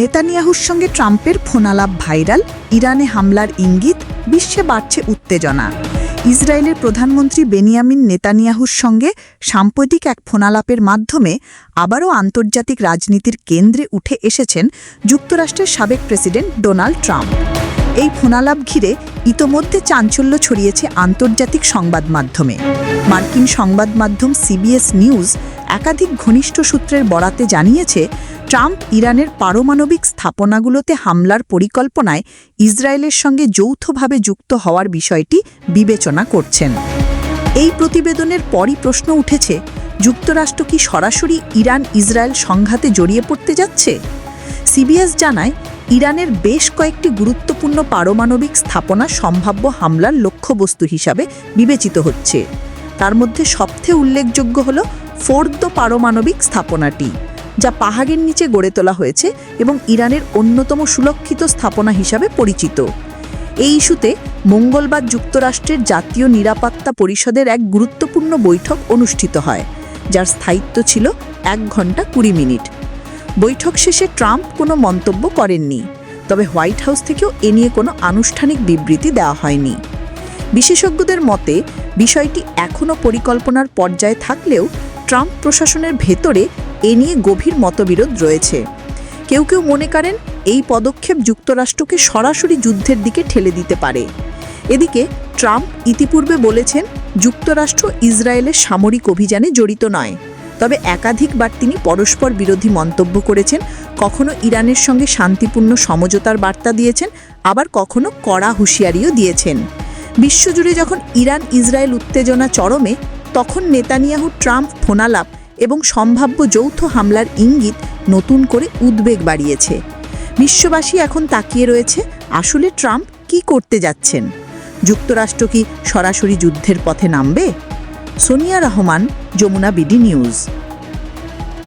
নেতানিয়াহুর সঙ্গে ট্রাম্পের ফোনালাপ ভাইরাল, ইরানে হামলার ইঙ্গিত, বিশ্বে বাড়ছে উত্তেজনা। ইসরায়েলের প্রধানমন্ত্রী বেনিয়ামিন নেতানিয়াহুর সঙ্গে সাম্প্রতিক এক ফোনালাপের মাধ্যমে আবারও আন্তর্জাতিক রাজনীতির কেন্দ্রে উঠে এসেছেন যুক্তরাষ্ট্রের সাবেক প্রেসিডেন্ট ডোনাল্ড ট্রাম্প। এই ফোনালাপ ঘিরে ইতোমধ্যে চাঞ্চল্য ছড়িয়েছে আন্তর্জাতিক সংবাদ মাধ্যমে। মার্কিন সংবাদ মাধ্যম সিবিএস নিউজ একাধিক ঘনিষ্ঠ সূত্রের বরাতে জানিয়েছে, ট্রাম্প ইরানের পারমাণবিক স্থাপনাগুলোতে হামলার পরিকল্পনায় ইসরায়েলের সঙ্গে যৌথভাবে যুক্ত হওয়ার বিষয়টি বিবেচনা করছেন। এই প্রতিবেদনের পরই প্রশ্ন উঠেছে, যুক্তরাষ্ট্র কি সরাসরি ইরান ইসরায়েল সংঘাতে জড়িয়ে পড়তে যাচ্ছে? সিবিএস জানায়, ইরানের বেশ কয়েকটি গুরুত্বপূর্ণ পারমাণবিক স্থাপনা সম্ভাব্য হামলার লক্ষ্যবস্তু হিসাবে বিবেচিত হচ্ছে। তার মধ্যে সবচেয়ে উল্লেখযোগ্য হল ফোর্দ পারমাণবিক স্থাপনাটি, যা পাহাড়ের নিচে গড়ে তোলা হয়েছে এবং ইরানের অন্যতম সুরক্ষিত স্থাপনা হিসাবে পরিচিত। এই ইস্যুতে মঙ্গলবার যুক্তরাষ্ট্রের জাতীয় নিরাপত্তা পরিষদের এক গুরুত্বপূর্ণ বৈঠক অনুষ্ঠিত হয়, যার স্থায়িত্ব ছিল এক ঘণ্টা কুড়ি মিনিট। বৈঠক শেষে ট্রাম্প কোনো মন্তব্য করেননি, তবে হোয়াইট হাউস থেকেও এ নিয়ে কোনো আনুষ্ঠানিক বিবৃতি দেওয়া হয়নি। বিশেষজ্ঞদের মতে, বিষয়টি এখনও পরিকল্পনার পর্যায়ে থাকলেও ট্রাম্প প্রশাসনের ভেতরে এ নিয়ে গভীর মতবিরোধ রয়েছে। কেউ কেউ মনে করেন এই পদক্ষেপ যুক্তরাষ্ট্রকে সরাসরি যুদ্ধের দিকে ঠেলে দিতে পারে। এদিকে, ট্রাম্প ইতিপূর্বে বলেছেন, যুক্তরাষ্ট্র ইসরায়েলের সামরিক অভিযানে জড়িত নয়। তবে একাধিকবার তিনি পরস্পর বিরোধী মন্তব্য করেছেন, কখনো ইরানের সঙ্গে শান্তিপূর্ণ সমঝোতার বার্তা দিয়েছেন, আবার কখনো কড়া হুঁশিয়ারিও দিয়েছেন। বিশ্বজুড়ে যখন ইরান ইসরায়েল উত্তেজনা চরমে, তখন নেতানিয়াহু ট্রাম্প ফোনালাপ এবং সম্ভাব্য যৌথ হামলার ইঙ্গিত নতুন করে উদ্বেগ বাড়িয়েছে। বিশ্ববাসী এখন তাকিয়ে রয়েছে, আসলে ট্রাম্প কি করতে যাচ্ছেন? যুক্তরাষ্ট্র কি সরাসরি যুদ্ধের পথে নামবে? Sonia Rahman, Jamuna BD news.